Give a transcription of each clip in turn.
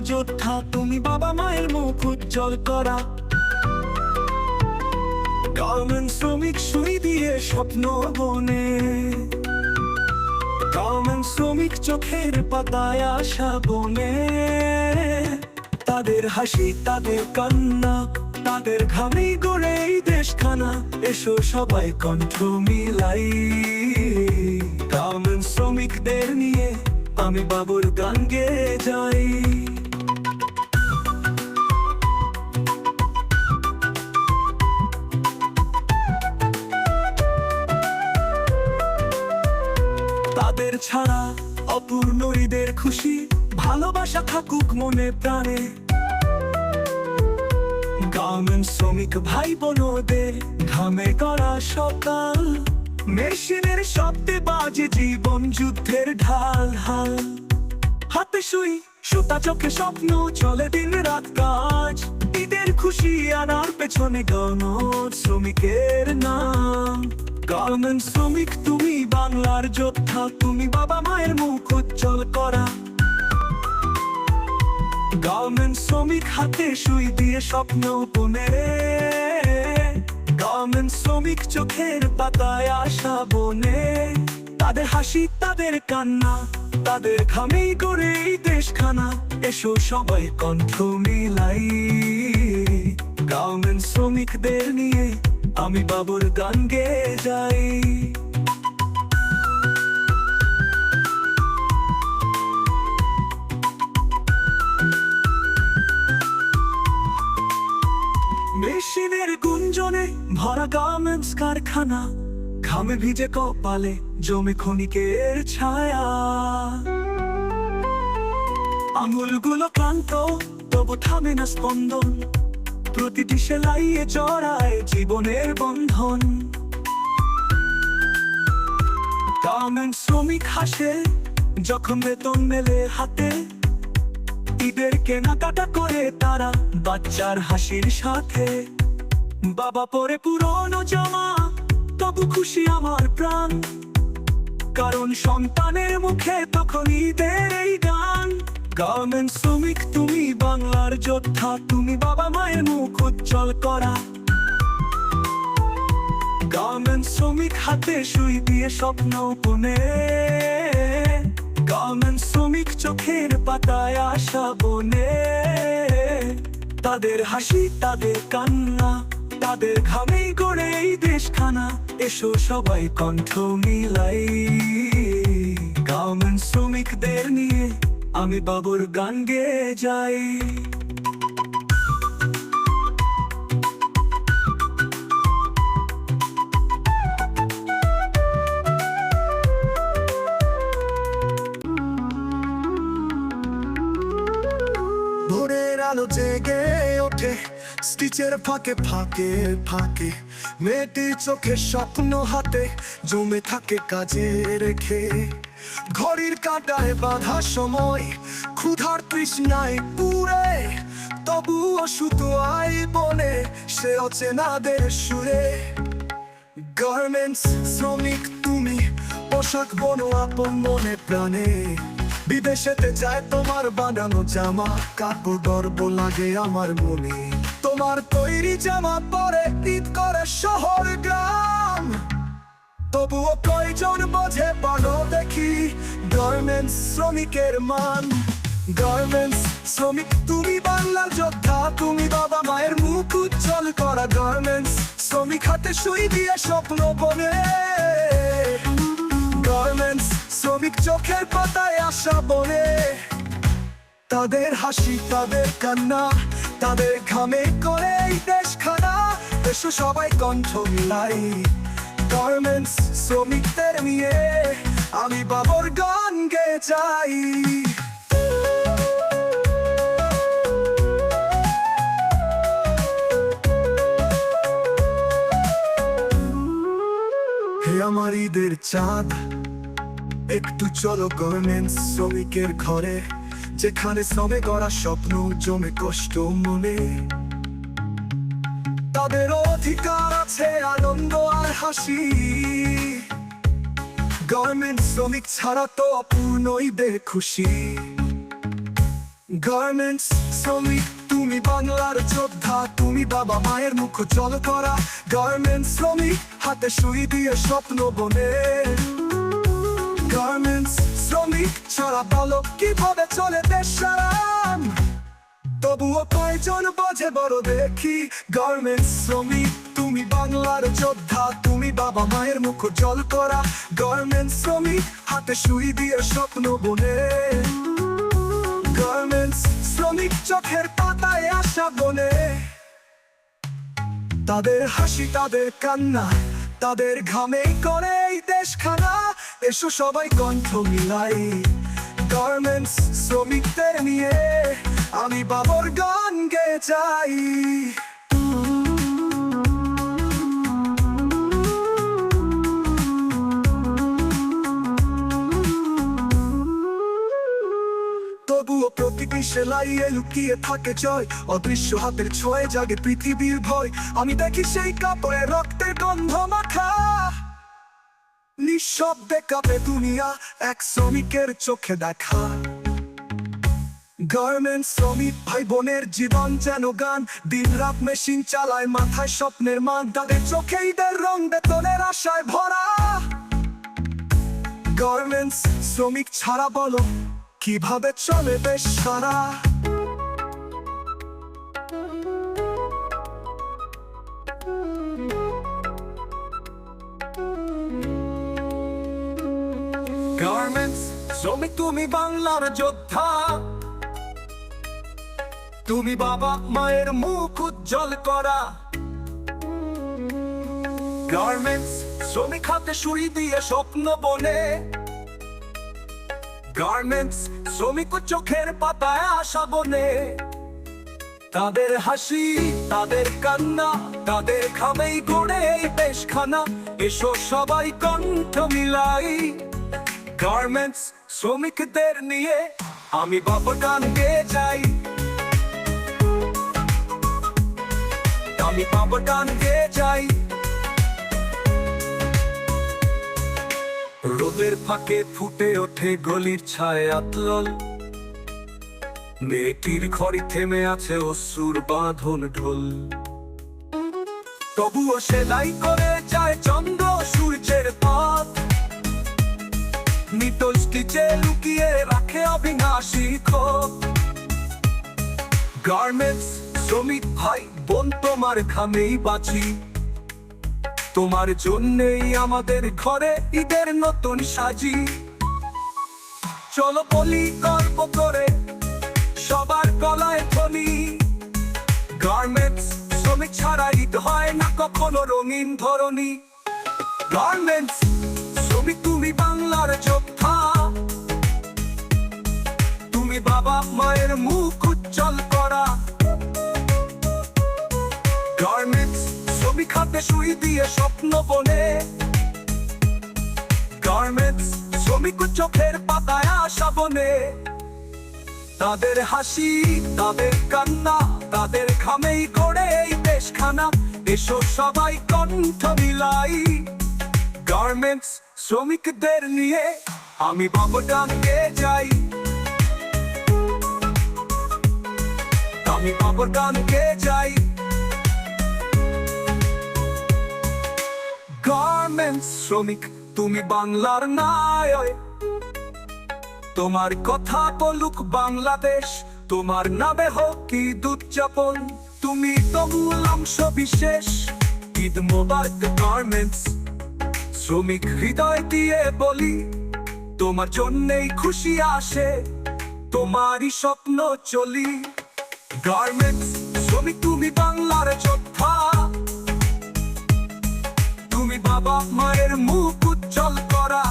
যোদ্ধা তুমি বাবা মায়ের মুখ উজ্জ্বল করা। গার্মেন্ট শ্রমিক সুই দিয়ে স্বপ্ন বনে। গার্মেন্ট শ্রমিক চোখের পাতায় আশা বনে। তাদের হাসি, তাদের কান্না, তাদের ঘামে গড়ে এই দেশখানা। এসো সবাই কণ্ঠ মিলাই। গার্মেন্ট শ্রমিকদের নিয়ে আমি বাবুর গান গেয়ে যাই। ছাড়া অপূর্ণ ঈদের খুশি, ভালোবাসা থাকুক মনে প্রাণে। গার্মেন্ট শ্রমিক ভাই বোনদের ঘামে করা সকাল, মেশিনের শব্দে বাজে জীবন যুদ্ধের ঢাল হাল। হাতে সুই, সুতা চোখে স্বপ্ন, চলে দিন রাত কাজ। ঈদের খুশি আনার পেছনে গণ শ্রমিকের নাম। গার্মেন্ট শ্রমিক, তুমি বাংলার যোদ্ধা, তুমি বাবা মায়ের মুখ উজ্জ্বল করা। গার্মেন্ট শ্রমিক হাতে সুই দিয়ে স্বপ্ন বনে গার্মেন্ট শ্রমিক চোখের পাতায় আশা বনে। তাদের হাসি, তাদের কান্না, তাদের ঘামেই এই দেশখানা। এসো সবাই কণ্ঠ মিলাই। গার্মেন্ট শ্রমিকদের নিয়ে আমি বাবুর গান গেয়ে যাই। মেশিনের গুঞ্জনে ভরা গার্মেন্টস কারখানা, ঘামে ভিজে কপালে জমে খনিকের ছায়া। আঙুলগুলো ক্লান্ত, তবু থামে না স্পন্দন প্রতিটি সেলাইয়ে জড়ায় জীবনের বন্ধন। গার্মেন্ট শ্রমিক হাসে, যখন বেতন মেলে হাতে। ঈদের কেনাকাটা করে তারা বাচ্চার হাসির সাথে। বাবা পরে পুরনো জামা, তবু খুশি আমার প্রাণ। কারণ সন্তানের মুখে তখন ঈদের এই গান। গার্মেন্ট শ্রমিক, তুমি বাংলার যোদ্ধা, তুমি বাবা মায়ের মুখ উজ্জ্বল করা। গার্মেন্ট শ্রমিক হাতে সুই দিয়ে স্বপ্ন বনে গার্মেন্ট শ্রমিক চোখের পাতায় আশা বনে। তাদের হাসি, তাদের কান্না, তাদের ঘামেই গড়ে এই দেশখানা। এসো সবাই কণ্ঠ মিলাই। গার্মেন্ট শ্রমিকদের নিয়ে আমি বাবুর গান গেয়ে যাই। আলো জেগে ওঠে, স্টিচের ফাঁকে ফাঁকে ফাঁকে। মেয়েটির চোখে স্বপ্ন হাতে জমে থাকে কাজে রেখে। ঘড়ির কাঁটায় বাধা সময়, ক্ষুধার তৃষ্ণায় পুরে তবুও শুধু আই বনে, সে অচেনাদের সুরে। গার্মেন্টস শ্রমিক তুমি, পোশাক বনো আপন মনে প্রাণে। বিদেশেতে যায় তোমার বানানো জামা, কাপড় গর্ব লাগে আমার মনে। তোমার তৈরি জামা পরে ঈদ করে শহর গ্রাম। তবুও কয়জন বোঝে বলো দেখি। গার্মেন্টস শ্রমিকের মান। গার্মেন্টস শ্রমিক, তুমি বাংলার যোদ্ধা, তুমি বাবা মায়ের মুখ উজ্জ্বল করা গার্মেন্টস শ্রমিক হাতে সুই দিয়ে স্বপ্ন বনে। গার্মেন্টস শ্রমিক চোখের পাতায় আশা বনে। তাদের হাসি, তাদের কান্না, তাদের ঘামে করে দেশ খানা এসো সবাই কণ্ঠ মিলাই। গার্মেন্টস শ্রমিকদের নিয়ে আমি বাবর গান গে যাই হে আমার ঈদের চাঁদ, একটু চলো গার্মেন্টস শ্রমিকের ঘরে, যেখানে শ্রমে গড়া স্বপ্ন, জমে কষ্ট মনে। তাদের অধিকার আছে আনন্দ আর হাসি। গার্মেন্ট শ্রমিক ছাড়া তো অপূর্ণ ঈদের খুশি। গার্মেন্টস শ্রমিক, তুমি বাংলার যোদ্ধা, তুমি বাবা মায়ের মুখ জল করা। গার্মেন্টস শ্রমিক, হাতে সুই দিয়ে স্বপ্ন বনে। গার্মেন্টস শ্রমিক ছাড়া বলো কীভাবে চলে দেশ তবুও কয়জন বোঝে বড় দেখি। গার্মেন্টস শ্রমিক তুমি বাংলার যোদ্ধা, তুমি বাবা মায়ের মুখ জল করা। গার্মেন্টস শ্রমিক হাতে সুই দিয়ে স্বপ্ন বনে। গার্মেন্টস শ্রমিক চোখের পাতায় আসা বনে। তাদের হাসি, তাদের কান্না, তাদের ঘামে করে এই দেশখানা। এসো সবাই কণ্ঠ মিলাই। গার্মেন্টস শ্রমিকদের নিয়ে আমি বাবর গান গেয়ে যাই। সেলাইয়ে লুকিয়ে থাকে জয়। অদৃশ্য হাতের জাগে পৃথিবীর ভয়। আমি দেখি সেই কাপড়ে রক্তের গন্ধ মাখা। নিঃশব্দে কাঁপে দুনিয়া, এক শ্রমিকের চোখে দেখা। গার্মেন্ট শ্রমিক ভাই বোনের জীবন যেন গান। দিন রাত মেশিন চালায়, মাথায় স্বপ্নের মান তাদের চোখে ঈদের রং, বেতনের আশায় ভরা। গার্মেন্টস শ্রমিক ছাড়া বলো কীভাবে চলে বেশ সারা? গার্মেন্টস তুমি বাংলার যোদ্ধা। তুমি বাবা মায়ের মুখ উজ্জ্বল করা। গার্মেন্টস শ্রমিক হাতে সুই দিয়ে স্বপ্ন বনে। গার্মেন্টস শ্রমিক চোখের পাতায় আশা বনে। তাদের হাসি, তাদের কান্না, তাদের খামেই গড়ে এই দেশখানা এসো সবাই কণ্ঠ মিলাই। গার্মেন্টস শ্রমিকদের নিয়ে আমি বাবা গান গেয়ে যাই। আমি বাবা গান গেয়ে যাই। রোদের ফাঁকে ফুটে ওঠে গলির ছায় আতলল মেয়েটির ঘরে থেমে আছে অসুর বাঁধন ঢোল। তবুও সেলাই করে যায় চন্দ্র সূর্যের পথ নিতল স্টিচে লুকিয়ে রাখে অবিনাশী ক্ষোভ। গার্মেন্টস শ্রমিক ভাই, বোন তোমার খামেই বাঁচি। তোমার জন্যেই আমাদের ঘরে ঈদের নতুন সাজি। চলো বলি গল্প করে সবার গলায় ধ্বনি। গার্মেন্টস শ্রমিক ছাড়া ঈদ হয় না কখনো রঙিন ধরনী গার্মেন্টস শ্রমিক তুমি বাংলার যোদ্ধা। তুমি বাবা মায়ের মুখ উজ্জ্বল করা। শ্রমিক হাতে সুই দিয়ে স্বপ্ন বনে। গার্মেন্টস শ্রমিক চোখের পাতায় আশা বনে। তাদের হাসি, তাদের কান্না, তাদের খামেই করে এই দেশখানা। এসো সবাই কণ্ঠ মিলাই। গার্মেন্টস শ্রমিকদের নিয়ে আমি বাবা ডাকে যাই। আমি বাবা ডাকে যাই। গার্মেন্টস শ্রমিক, তুমি বাংলার নায়ক। তোমার কথা বলুক বাংলাদেশ, তোমার নামে হোক ঈদ উদযাপন। তুমি তো মূল অংশ বিশেষ, ঈদ মোবারক গার্মেন্টস শ্রমিক হৃদয় দিয়ে বলি, তোমার জন্যেই খুশি আসে, তোমারই স্বপ্ন চলি। গার্মেন্টস শ্রমিক, তুমি বাংলার যোদ্ধা। বাবা মায়ের মুখ উজ্জ্বল করা।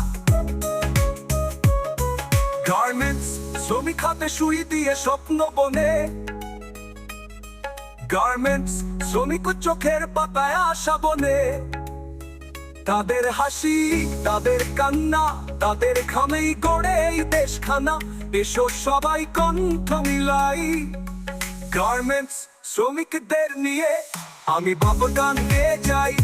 গার্মেন্টস শ্রমিক হাতে সুই দিয়ে স্বপ্ন বনে। গার্মেন্টস শ্রমিক চোখের পাতায় আশা বনে। তাদের হাসি, তাদের কান্না, তাদের খামেই গড়ে এই দেশখানা। এসো সবাই কণ্ঠ মিলাই। গার্মেন্টস শ্রমিকদের নিয়ে আমি বাবা গান গেয়ে যাই।